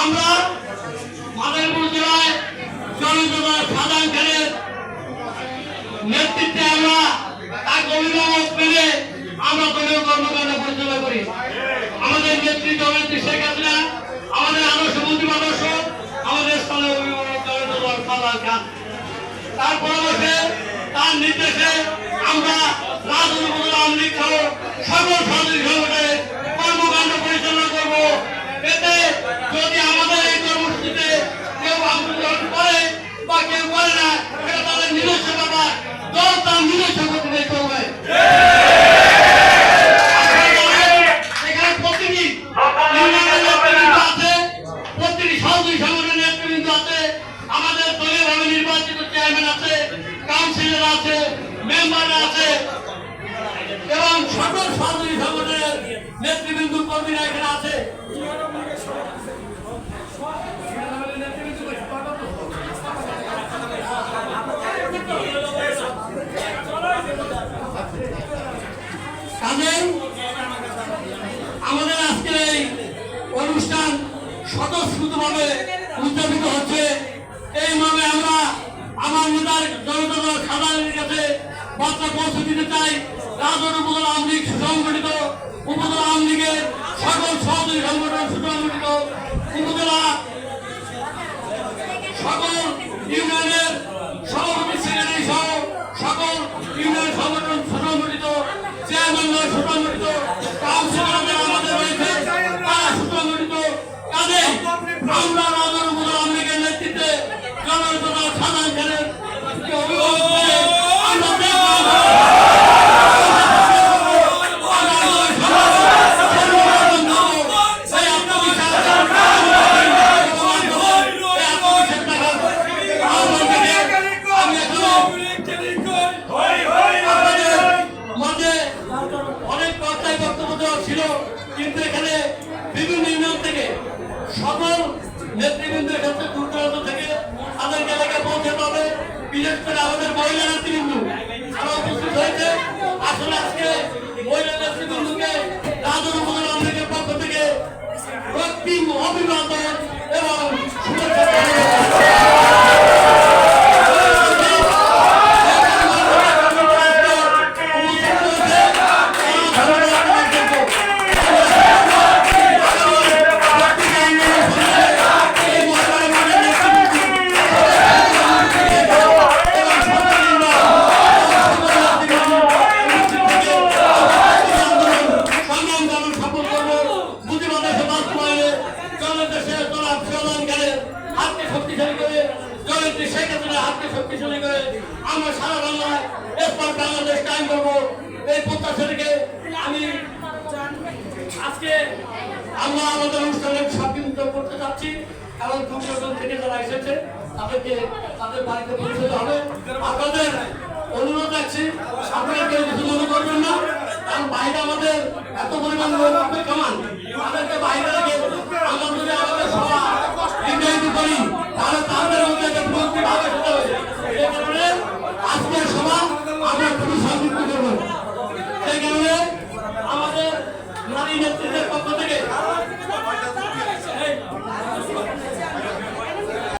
আমরা মাদারীপুর জেলায় জনতা সাধারণ খানের নেতৃত্বে আমরা তাকে অভিভাবক পেলে আমরা দলীয় কর্মকাণ্ড পরিচালনা করি আমাদের নেত্রী জননেত্রী শেখ হাসিনা আমাদের আদর্শ মন্ত্রী আদর্শ আমাদের স্থানীয় অভিভাবক খান তার পরামর্শে তার নির্দেশে আমরা রাজনীতি বদল আওয়ামী লীগ সহ সকল সংগঠনের কর্মকাণ্ড পরিচালনা করব এতে যদি আমাদের এই কর্মসূচিতে কেউ অংশগ্রহণ করে বা কেউ করে না এটা তাদের নিজস্ব ব্যাপার দল তার নিজস্ব গতিতে চলবে এখানে প্রতিটি ইউনিয়নের নেতৃবৃন্দ আছে প্রতিটি সহযোগী সংগঠনের নেতৃবৃন্দ আছে আমাদের দলীয়ভাবে নির্বাচিত চেয়ারম্যান আছে কাউন্সিলর আছে মেম্বার আছে। এবং সকল সহযোগী সংগঠনের নেতৃবৃন্দ আমাদের আজকের এই অনুষ্ঠান স্বতঃস্ফূর্তভাবে উদযাপিত হচ্ছে এই মর্মে আমরা নেতার জনতা দল কাছে বার্তা পৌঁছে দিতে চাই। রাজন উপজেলা আওয়ামী লীগ সুসংগঠিত উপজেলা আওয়ামী লীগের সকল সহযোগী সংগঠন সুসংগঠিত উপজেলা সকল ইউনিয়নের সভাপতি সেক্রেটারি সহ সকল ইউনিয়ন সংগঠন সুসংগঠিত চেয়ারম্যানরা সুসংগঠিত ছিল, কিন্তু এখানে বিভিন্ন ইউনিয়ন থেকে সকল কাছে দূর দূরান্ত থেকে তাদেরকে এলাকায় পৌঁছাতে হবে বিশেষ করে আমাদের মহিলা নেতৃবৃন্দ তারা উপস্থিত হয়েছে। আসলে আজকে মহিলা নেতৃবৃন্দকে রাজন উপজেলা আওয়ামী পক্ষ থেকে রক্তিম অভিবাদন এবং শুভেচ্ছা প্রধানমন্ত্রী শেখ হাসিনা হাতকে শক্তিশালী করে আমরা সারা বাংলায় এরপর বাংলাদেশ কায়েম করব, এই প্রত্যাশা আমি আজকে আমরা আমাদের অনুষ্ঠানে সাবিত করতে চাচ্ছি কারণ দুর্যোগ থেকে যারা এসেছে, তাদেরকে তাদের বাড়িতে পৌঁছতে হবে। আপনাদের অনুরোধ রাখছি, আপনারা কেউ কিছু মনে করবেন না, কারণ বাইরে আমাদের এত পরিমাণ লোক আপনি কমান তাদেরকে বাইরে রেখে আমরা যদি আমাদের সভা করি, তাহলে তাদের